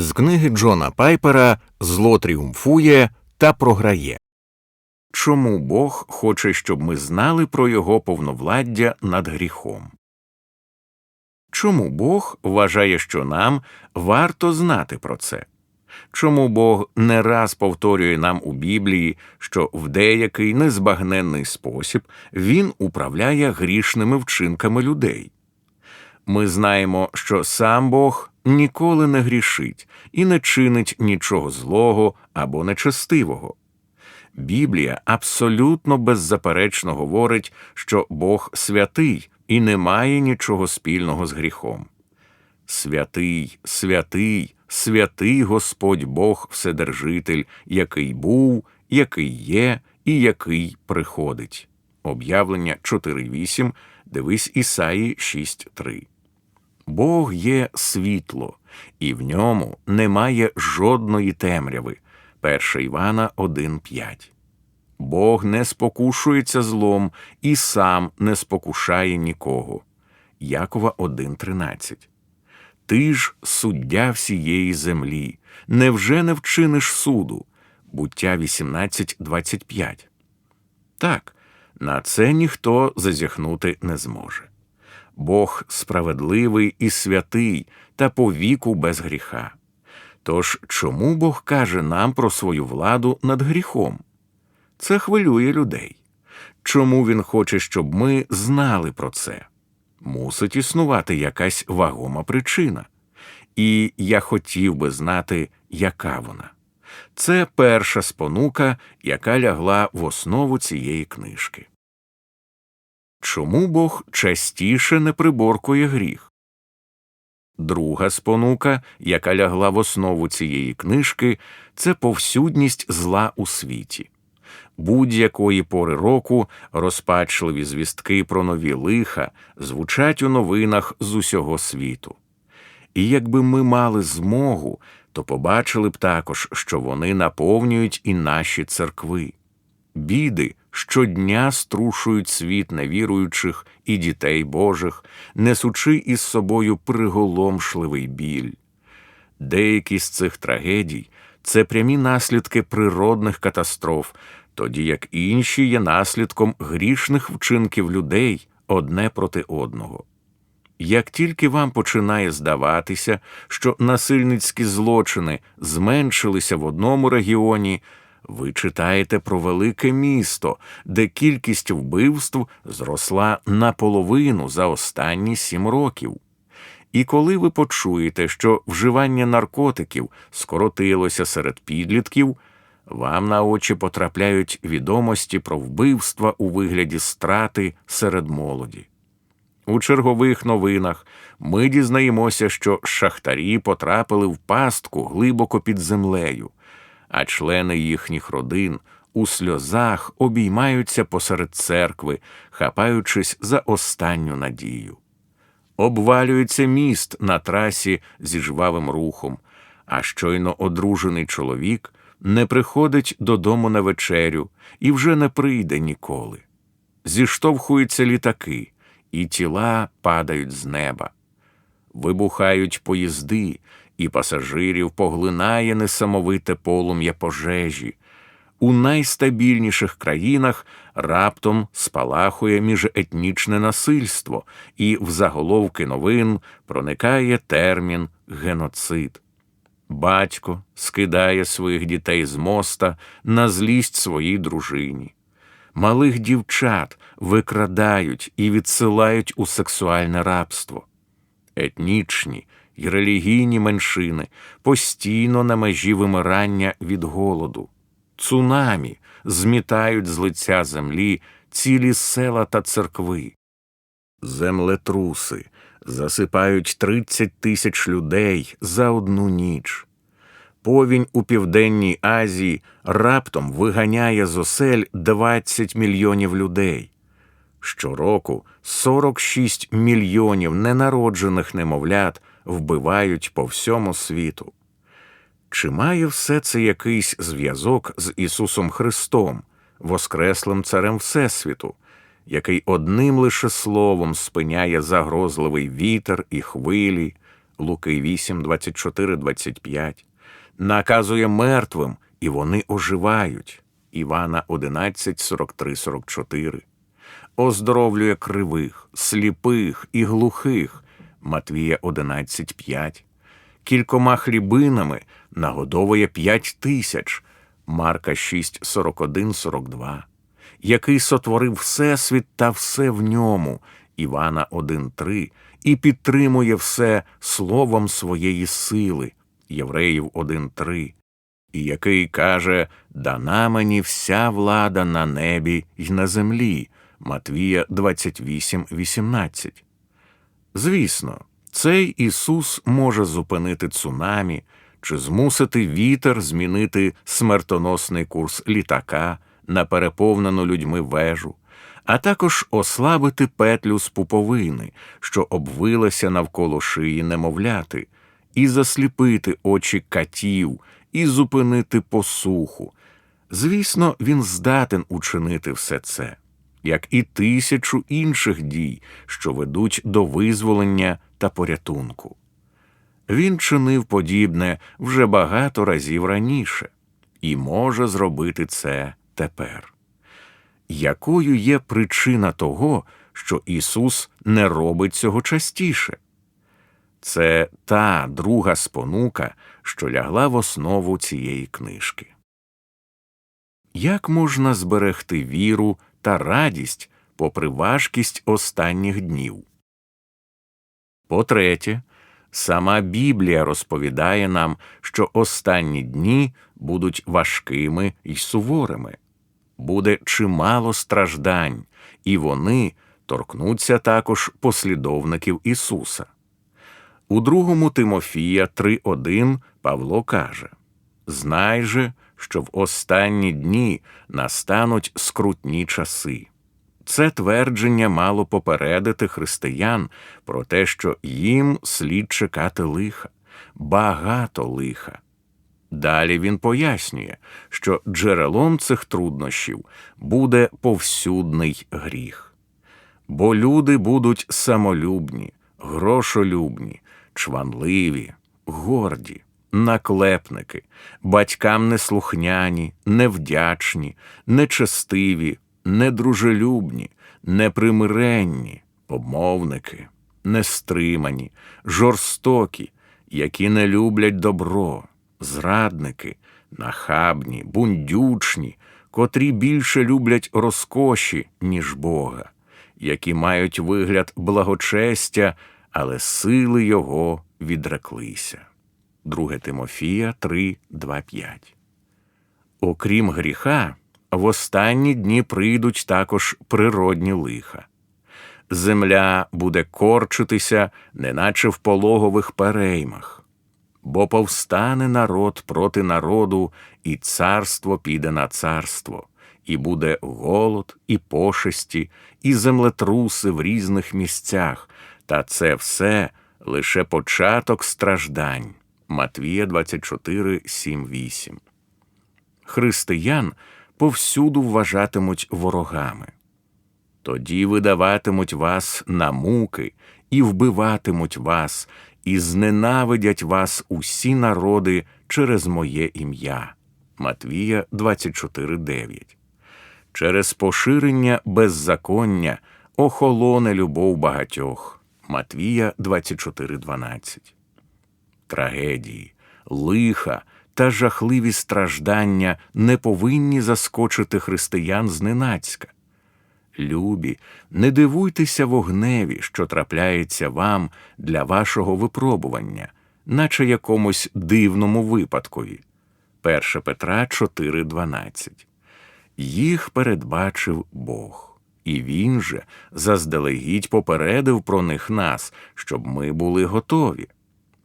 З книги Джона Пайпера Зло тріумфує та програє. Чому Бог хоче, щоб ми знали про його повновладдя над гріхом? Чому Бог вважає, що нам варто знати про це? Чому Бог не раз повторює нам у Біблії, що в деякий незбагненний спосіб Він управляє грішними вчинками людей? Ми знаємо, що сам Бог ніколи не грішить і не чинить нічого злого або нечестивого. Біблія абсолютно беззаперечно говорить, що Бог святий і не має нічого спільного з гріхом. Святий, святий, святий Господь Бог Вседержитель, який був, який є і який приходить. Об'явлення 4.8, дивись Ісаї 6.3. Бог є світло, і в ньому немає жодної темряви. 1 Івана 1.5. Бог не спокушується злом і сам не спокушає нікого. Якова 1.13. Ти ж суддя всієї землі, невже не вчиниш суду? Буття 18.25. Так, на це ніхто зазіхнути не зможе. Бог справедливий і святий та по віку без гріха. Тож чому Бог каже нам про свою владу над гріхом? Це хвилює людей. Чому він хоче, щоб ми знали про це? Мусить існувати якась вагома причина. І я хотів би знати, яка вона. Це перша спонука, яка лягла в основу цієї книжки. Чому Бог частіше не приборкує гріх? Друга спонука, яка лягла в основу цієї книжки, це повсюдність зла у світі. Будь-якої пори року розпачливі звістки про нові лиха звучать у новинах з усього світу. І якби ми мали змогу, то побачили б також, що вони наповнюють і наші церкви. Біди щодня струшують світ невіруючих і дітей Божих, несучи із собою приголомшливий біль. Деякі з цих трагедій це прямі наслідки природних катастроф, тоді як інші є наслідком грішних вчинків людей одне проти одного. Як тільки вам починає здаватися, що насильницькі злочини зменшилися в одному регіоні, ви читаєте про велике місто, де кількість вбивств зросла наполовину за останні сім років. І коли ви почуєте, що вживання наркотиків скоротилося серед підлітків, вам на очі потрапляють відомості про вбивства у вигляді страти серед молоді. У чергових новинах ми дізнаємося, що шахтарі потрапили в пастку глибоко під землею, а члени їхніх родин у сльозах обіймаються посеред церкви, хапаючись за останню надію. Обвалюється міст на трасі зі жвавим рухом, а щойно одружений чоловік не приходить додому на вечерю і вже не прийде ніколи. Зіштовхуються літаки, і тіла падають з неба. Вибухають поїзди, і пасажирів поглинає несамовите полум'я пожежі. У найстабільніших країнах раптом спалахує міжетнічне насильство, і в заголовки новин проникає термін геноцид. Батько скидає своїх дітей з моста на злість своїй дружині. Малих дівчат викрадають і відсилають у сексуальне рабство. Етнічні й релігійні меншини постійно на межі вимирання від голоду. Цунамі змітають з лиця землі цілі села та церкви. Землетруси засипають 30 тисяч людей за одну ніч. Повінь у Південній Азії раптом виганяє з осель 20 мільйонів людей. Щороку 46 мільйонів ненароджених немовлят вбивають по всьому світу. Чи має все це якийсь зв'язок з Ісусом Христом, Воскреслим Царем Всесвіту, який одним лише словом спиняє загрозливий вітер і хвилі, Луки 8, 24, 25, наказує мертвим, і вони оживають. Івана 11, 43, 44, оздоровлює кривих, сліпих і глухих. Матвія 11, 5, кількома хлібинами нагодовує п'ять тисяч. Марка 6, 41, 42, який сотворив Всесвіт та все в ньому. Івана 1.3 і підтримує все словом своєї сили, Євреїв 1.3, і який каже Дана мені вся влада на небі й на землі. Матвія 28.18. Звісно, цей Ісус може зупинити цунамі чи змусити вітер змінити смертоносний курс літака на переповнену людьми вежу а також ослабити петлю з пуповини, що обвилася навколо шиї немовляти, і засліпити очі катів, і зупинити посуху. Звісно, він здатен учинити все це, як і тисячу інших дій, що ведуть до визволення та порятунку. Він чинив подібне вже багато разів раніше і може зробити це тепер якою є причина того, що Ісус не робить цього частіше? Це та друга спонука, що лягла в основу цієї книжки. Як можна зберегти віру та радість попри важкість останніх днів? По третє, сама Біблія розповідає нам, що останні дні будуть важкими й суворими буде чимало страждань, і вони торкнуться також послідовників Ісуса. У другому Тимофія 3.1 Павло каже Знай же, що в останні дні настануть скрутні часи. Це твердження мало попередити християн про те, що їм слід чекати лиха, багато лиха. Далі він пояснює, що джерелом цих труднощів буде повсюдний гріх, бо люди будуть самолюбні, грошолюбні, чванливі, горді, наклепники, батькам неслухняні, невдячні, нечестиві, недружелюбні, непримиренні, обмовники, нестримані, жорстокі, які не люблять добро. Зрадники, нахабні, бундючні, котрі більше люблять розкоші, ніж Бога, які мають вигляд благочестя, але сили його відреклися. 2 Тимофія 3, 2, 5. Окрім гріха, в останні дні прийдуть також природні лиха. Земля буде корчитися, неначе в пологових переймах бо повстане народ проти народу, і царство піде на царство, і буде голод, і пошесті, і землетруси в різних місцях, та це все лише початок страждань. Матвія 24, 7, 8. Християн повсюду вважатимуть ворогами. Тоді видаватимуть вас на муки і вбиватимуть вас, і зненавидять вас усі народи через моє ім'я. Матвія 24.9. Через поширення беззаконня охолоне любов багатьох. Матвія 24.12. Трагедії, лиха та жахливі страждання не повинні заскочити християн зненацька. Любі, не дивуйтеся вогневі, що трапляється вам для вашого випробування, наче якомусь дивному випадкові. 1 Петра 4:12. Їх передбачив Бог, і Він же заздалегідь попередив про них нас, щоб ми були готові.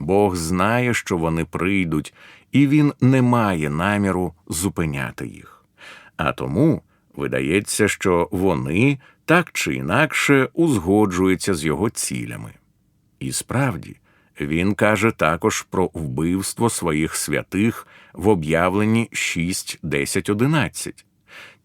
Бог знає, що вони прийдуть, і Він не має наміру зупиняти їх. А тому. Видається, що вони так чи інакше узгоджуються з його цілями. І справді, він каже також про вбивство своїх святих в об'явленні 6, 10, 11.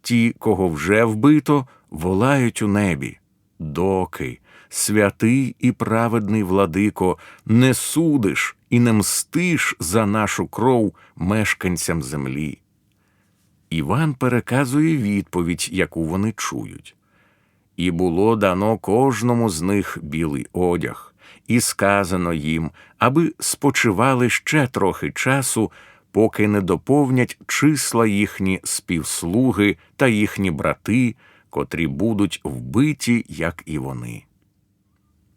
Ті, кого вже вбито, волають у небі, доки, святий і праведний владико, не судиш і не мстиш за нашу кров мешканцям землі. Іван переказує відповідь, яку вони чують. І було дано кожному з них білий одяг, і сказано їм, аби спочивали ще трохи часу, поки не доповнять числа їхні співслуги та їхні брати, котрі будуть вбиті, як і вони.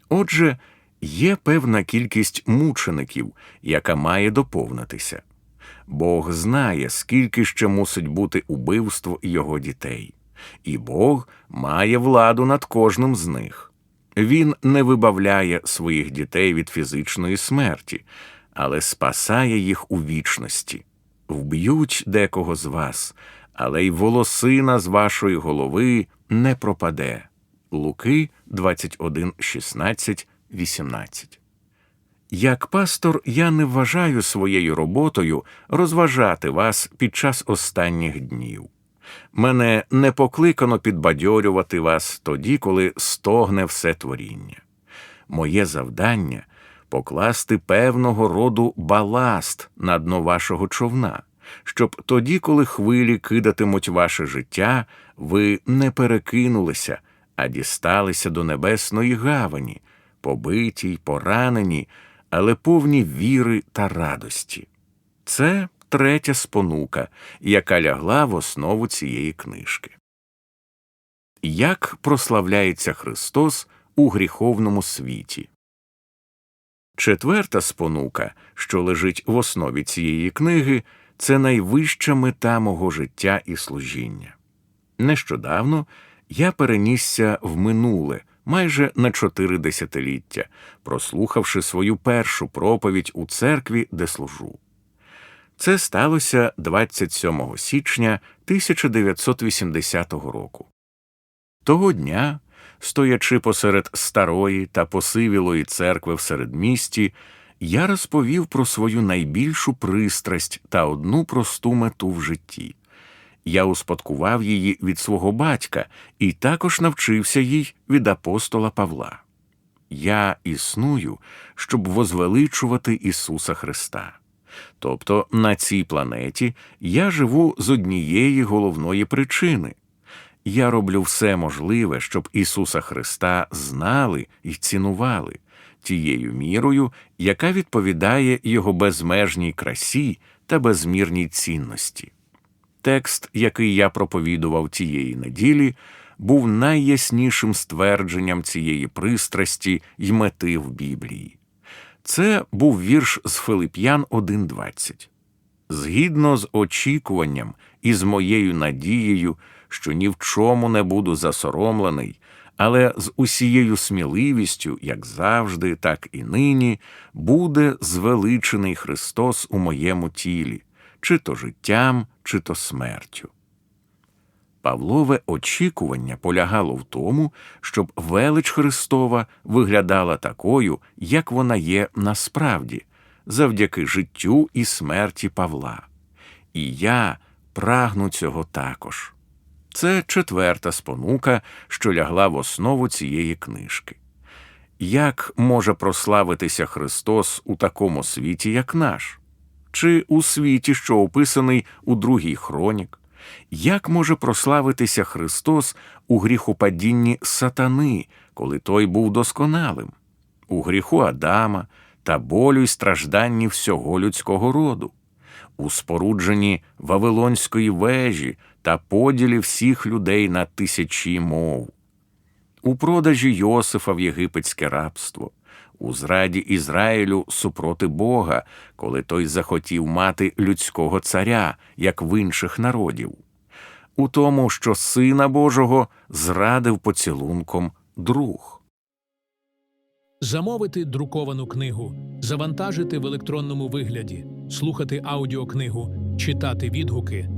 Отже, є певна кількість мучеників, яка має доповнитися. Бог знає, скільки ще мусить бути убивство його дітей, і Бог має владу над кожним з них. Він не вибавляє своїх дітей від фізичної смерті, але спасає їх у вічності. Вб'ють декого з вас, але й волосина з вашої голови не пропаде. Луки 21, 16, 18 як пастор, я не вважаю своєю роботою розважати вас під час останніх днів. Мене не покликано підбадьорювати вас тоді, коли стогне все творіння. Моє завдання покласти певного роду баласт на дно вашого човна, щоб тоді, коли хвилі кидатимуть ваше життя, ви не перекинулися, а дісталися до небесної гавані, побиті й поранені, але повні віри та радості. Це третя спонука, яка лягла в основу цієї книжки. Як прославляється Христос у гріховному світі? Четверта спонука, що лежить в основі цієї книги, це найвища мета мого життя і служіння. Нещодавно я перенісся в минуле майже на чотири десятиліття, прослухавши свою першу проповідь у церкві, де служу. Це сталося 27 січня 1980 року. Того дня, стоячи посеред старої та посивілої церкви в середмісті, я розповів про свою найбільшу пристрасть та одну просту мету в житті. Я успадкував її від свого батька і також навчився їй від апостола Павла. Я існую, щоб возвеличувати Ісуса Христа. Тобто на цій планеті я живу з однієї головної причини. Я роблю все можливе, щоб Ісуса Христа знали і цінували тією мірою, яка відповідає Його безмежній красі та безмірній цінності. Текст, який я проповідував тієї неділі, був найяснішим ствердженням цієї пристрасті й мети в Біблії. Це був вірш з Филип'ян 1.20. Згідно з очікуванням і з моєю надією, що ні в чому не буду засоромлений, але з усією сміливістю, як завжди, так і нині, буде звеличений Христос у моєму тілі, чи то життям, чи то смертю. Павлове очікування полягало в тому, щоб велич Христова виглядала такою, як вона є насправді, завдяки життю і смерті Павла. І я прагну цього також. Це четверта спонука, що лягла в основу цієї книжки. Як може прославитися Христос у такому світі, як наш? Чи у світі, що описаний у другій хронік? Як може прославитися Христос у гріхопадінні сатани, коли той був досконалим, у гріху Адама та болю й стражданні всього людського роду, у спорудженні Вавилонської вежі та поділі всіх людей на тисячі мов, у продажі Йосифа в єгипетське рабство, у зраді Ізраїлю супроти Бога, коли той захотів мати людського царя, як в інших народів, у тому, що Сина Божого зрадив поцілунком друг. Замовити друковану книгу, завантажити в електронному вигляді, слухати аудіокнигу, читати відгуки